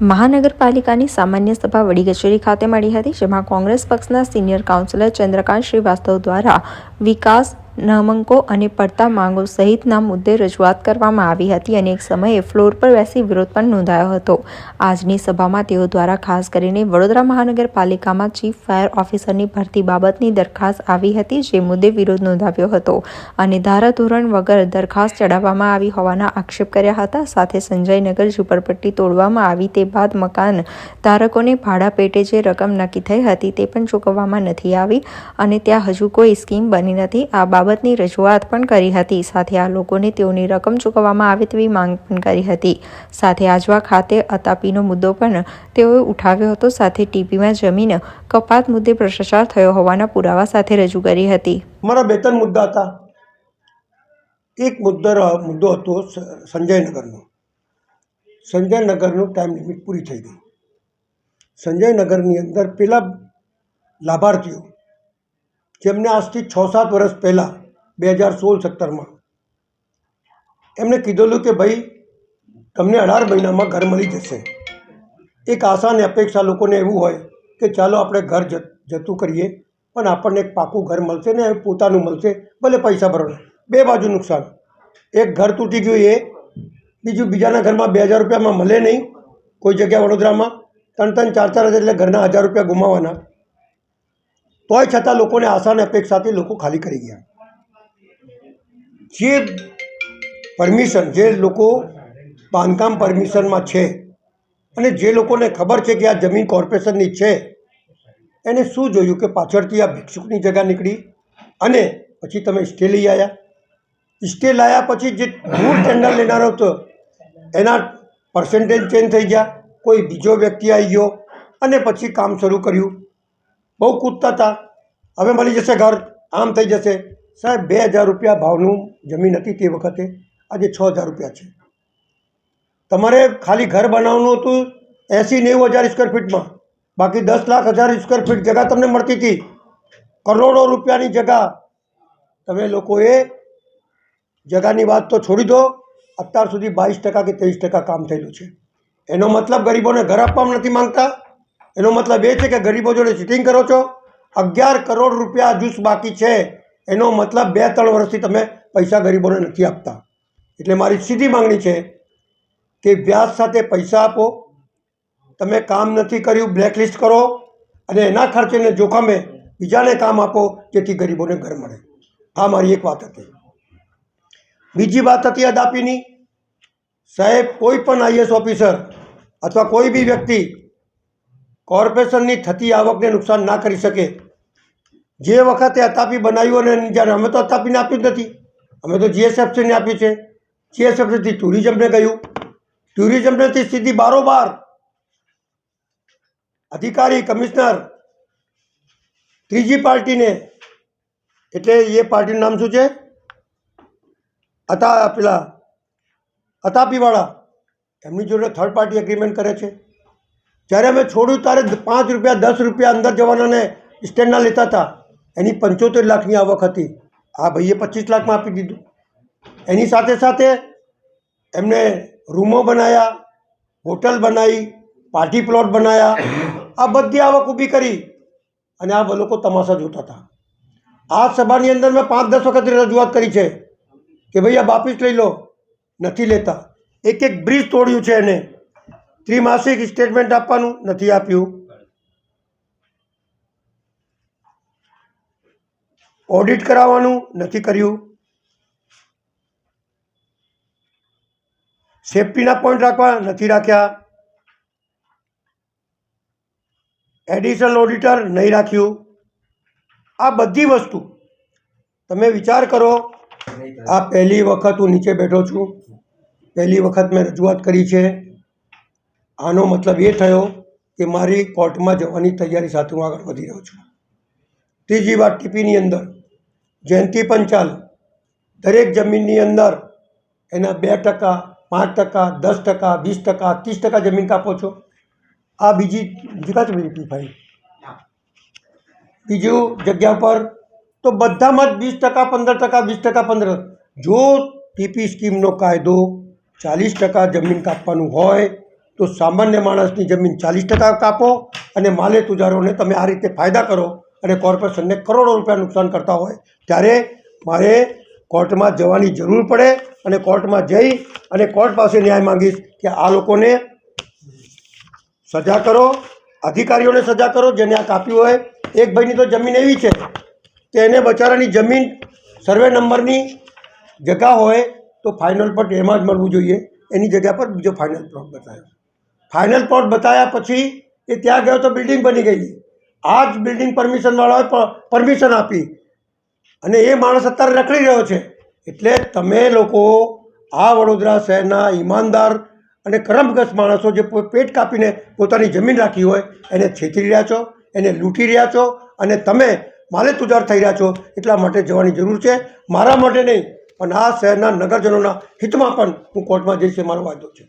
મહાનગરપાલિકાની સામાન્ય સભા વડી કચેરી ખાતે મળી હતી, જેમાં કોંગ્રેસ પક્ષના સિનિયર કાઉન્સિલર ચંદ્રકાંત શ્રીવાસ્તવ દ્વારા વિકાસ નામાંકો અને પડતા માંગો સહિતના મુદ્દે રજૂઆત કરવામાં આવી હતી અને એક સમયે ફ્લોર પર બેસી વિરોધ પણ નોંધાયો હતો. આજની સભામાં તેઓ દ્વારા ખાસ કરીને વડોદરા મહાનગરપાલિકામાં ચીફ ફાયર ઓફિસરની ભરતી બાબતની દરખાસ્ત આવી હતી જે મુદ્દે વિરોધ નોંધાવ્યો હતો અને ધારાધોરણ વગર દરખાસ્ત ચડાવવામાં આવી હોવાના આક્ષેપ કર્યા હતા. સાથે સંજયનગર ઝુંપડપટ્ટી તોડવામાં આવી તે બાદ મકાન ધારકોને ભાડા પેટે જે રકમ નક્કી થઈ હતી તે પણ ચૂકવવામાં નથી આવી અને ત્યાં હજુ કોઈ સ્કીમ બની નથી. આ બાબતની રજૂઆત પણ કરી હતી. સાથે આ લોકોને તેઓની રકમ ચૂકવવામાં આવે તેવી માંગ પણ કરી હતી. સાથે આજવા ખાતે અતાપીનો મુદ્દો પણ તેઓએ ઉઠાવ્યો હતો. સાથે ટીપીમાં જમીન કપાત મુદ્દે ભ્રષ્ટાચાર થયો હોવાના પુરાવા સાથે રજૂ કરી હતી. મારા બે ત્રણ મુદ્દા હતા. એક મુદ્દો મુદ્દો હતો સંજયનગરનો. સંજયનગરનું ટાઈમ લિમિટ પૂરી થઈ ગઈ. સંજયનગરની અંદર પેલા લાભાર્થીઓ જેમને આજથી છ સાત વર્ષ પહેલાં, બે હજાર સોળ સત્તરમાં એમણે કીધેલું કે ભાઈ, તમને અઢાર મહિનામાં ઘર મળી જશે. એક આશાને અપેક્ષા લોકોને એવું હોય કે ચાલો આપણે ઘર જતું કરીએ, પણ આપણને એક પાકું ઘર મળશે ને પોતાનું મળશે, ભલે પૈસા ભરવાના બે બાજુ નુકસાન. એક ઘર તૂટી ગયું એ, બીજું બીજાના ઘરમાં બે હજાર રૂપિયામાં મળે નહીં, કોઈ જગ્યા વડોદરામાં ત્રણ ત્રણ ચાર ચાર હજાર એટલે ઘરના હજાર રૂપિયા ગુમાવવાના તોય છતાં લોકોને આશા અને અપેક્ષાથી લોકો ખાલી કરી ગયા. જે પરમિશન, જે લોકો બાંધકામ પરમિશનમાં છે અને જે લોકોને ખબર છે કે આ જમીન કોર્પોરેશનની છે, એને શું જોયું કે પાછળથી આ ભિક્ષુકની જગા નીકળી અને પછી તમે સ્ટે લઈ આવ્યા સ્ટે લાયા પછી જે મૂળ ટેન્ડર લેનારો હતો, એના પર્સન્ટેજ ચેન્જ થઈ ગયા. કોઈ બીજો વ્યક્તિ આવી ગયો અને પછી કામ શરૂ કર્યું. બહુ કૂદતા હતા. હવે મળી જશે ઘર, આમ થઈ જશે. સાહેબ, બે હજાર રૂપિયા ભાવનું જમીન હતી તે વખતે. આજે છ હજાર રૂપિયા છે. તમારે ખાલી ઘર બનાવવાનું હતું એંસી નેવું હજાર સ્ક્વેર ફીટમાં બાકી દસ લાખ હજાર સ્ક્વેર ફીટ જગા તમને મળતી હતી. કરોડો રૂપિયાની જગા. તમે લોકોએ જગાની વાત તો છોડી દો. અત્યાર સુધી બાવીસ ટકા કે ત્રેવીસ ટકા કામ થયેલું છે. એનો મતલબ ગરીબોને ઘર આપવા નથી માંગતા. એનો મતલબ એ છે કે ગરીબો જોડે ચીટિંગ કરો છો, અગિયાર કરોડ રૂપિયા જૂસ બાકી છે, એનો મતલબ બે, ત્રણ વર્ષથી તમે પૈસા ગરીબોને નથી આપતા. એટલે મારી સીધી માંગણી છે કે વ્યાજ સાથે પૈસા આપો, તમે કામ નથી કર્યું બ્લેકલિસ્ટ કરો અને એના ખર્ચેને જોખમે બીજાને કામ આપો જેથી ગરીબોને ઘર મળે. આ મારી એક વાત હતી. બીજી વાત હતી અદાપીની. સાહેબ, કોઈ પણ આઈએસ ઓફિસર અથવા કોઈ બી વ્યક્તિ કોર્પોરેશનની થતી આવકને નુકસાન ના કરી શકે. જે વખતે અતાપી બનાવ્યું અને જ્યારે અમે તો અતાપીને આપ્યું નથી. અમે તો જીએસએફસીને આપ્યું છે જીએસએફસીથી ટુરિઝમને ગયું. ટુરિઝમનેથી સીધી બારોબાર અધિકારી, કમિશનર, ત્રીજી પાર્ટીને, એટલે એ પાર્ટીનું નામ શું છે? અતા, પેલા અતાપીવાળા. એમની જોડે થર્ડ પાર્ટી એગ્રીમેન્ટ કરે છે. જ્યારે અમે છોડ્યું ત્યારે પાંચ રૂપિયા, દસ રૂપિયા અંદર જવાનાને સ્ટેન્ડના લેતા હતા. એની પંચોતેર લાખની આવક હતી. આ ભાઈએ પચીસ લાખમાં આપી દીધું. એની સાથે સાથે એમને રૂમો બનાવ્યા હોટલ બનાવી, પાર્ટી પ્લોટ બનાવ્યા આ બધી આવક ઊભી કરી અને આ લોકો તમાશા જોતા હતા. આ સભાની અંદર મેં પાંચ, દસ વખત રજૂઆત કરી છે કે ભાઈ આ વાપિસ લઈ લો, નથી લેતા. એક એક બ્રિજ તોડ્યું છે એને. ત્રિમાસિક સ્ટેટમેન્ટ આપવાનું નથી આપ્યું. ઓડિટ કરાવવાનું નથી કર્યું. સેફટીના પોઈન્ટ રાખવા નથી રાખ્યા. એડિશનલ ઓડિટર નહીં રાખ્યું. આ બધી વસ્તુ તમે વિચાર કરો. આ પહેલી વખત હું નીચે બેઠો છું. પહેલી વખત મેં રજૂઆત કરી છે. આનો મતલબ એ થયો કે મારી કોર્ટમાં જવાની તૈયારી સાથે હું આગળ વધી રહ્યો છું. ત્રીજી વાત ટીપીની અંદર જયંતિ પંચાલ દરેક જમીનની અંદર એના બે ટકા પાંચ ટકા દસ ટકા વીસ ટકા ત્રીસ ટકા જમીન કાપો છો. આ બીજી જ ભાઈ? બીજું જગ્યા પર તો બધામાં જ વીસ ટકા પંદર ટકા વીસ ટકા પંદર. જો ટીપી સ્કીમનો કાયદો ચાલીસ ટકા જમીન કાપવાનું હોય તો સામાન્ય માણસની જમીન ચાલીસ ટકા કાપો અને માલે તુજારોને તમે આ રીતે ફાયદા કરો અને કોર્પોરેશનને કરોડો રૂપિયા નુકસાન કરતા હોય ત્યારે મારે કોર્ટમાં જવાની જરૂર પડે અને કોર્ટમાં જઈ અને કોર્ટ પાસે ન્યાય માંગીશ કે આ લોકોને સજા કરો, અધિકારીઓને સજા કરો, જેને આ કાપ્યું હોય. એક ભાઈની તો જમીન એવી છે કે એને બચારાની જમીન સર્વે નંબરની જગા હોય તો ફાઇનલ પર એમાં જ મળવું જોઈએ. એની જગ્યા પર બીજો ફાઇનલ પ્લોટ બતાવ્યો. ફાઇનલ પ્લોટ બતાવ્યા પછી એ ત્યાં ગયો તો બિલ્ડિંગ બની ગઈ આ જ બિલ્ડિંગ પરમિશનવાળાએ પરમિશન આપી. અને એ માણસ અત્યારે રખડી રહ્યો છે. એટલે તમે લોકો આ વડોદરા શહેરના ઈમાનદાર અને કરમગસ માણસો જે પેટ કાપીને પોતાની જમીન રાખી હોય, એને છેતરી રહ્યા છો, એને લૂંટી રહ્યા છો, અને તમે માલે તુજાર થઈ રહ્યા છો, એટલા માટે જવાની જરૂર છે. મારા માટે નહીં, પણ આ શહેરના નગરજનોના હિતમાં પણ હું કોર્ટમાં જઈશ એ મારો વાંધો છે.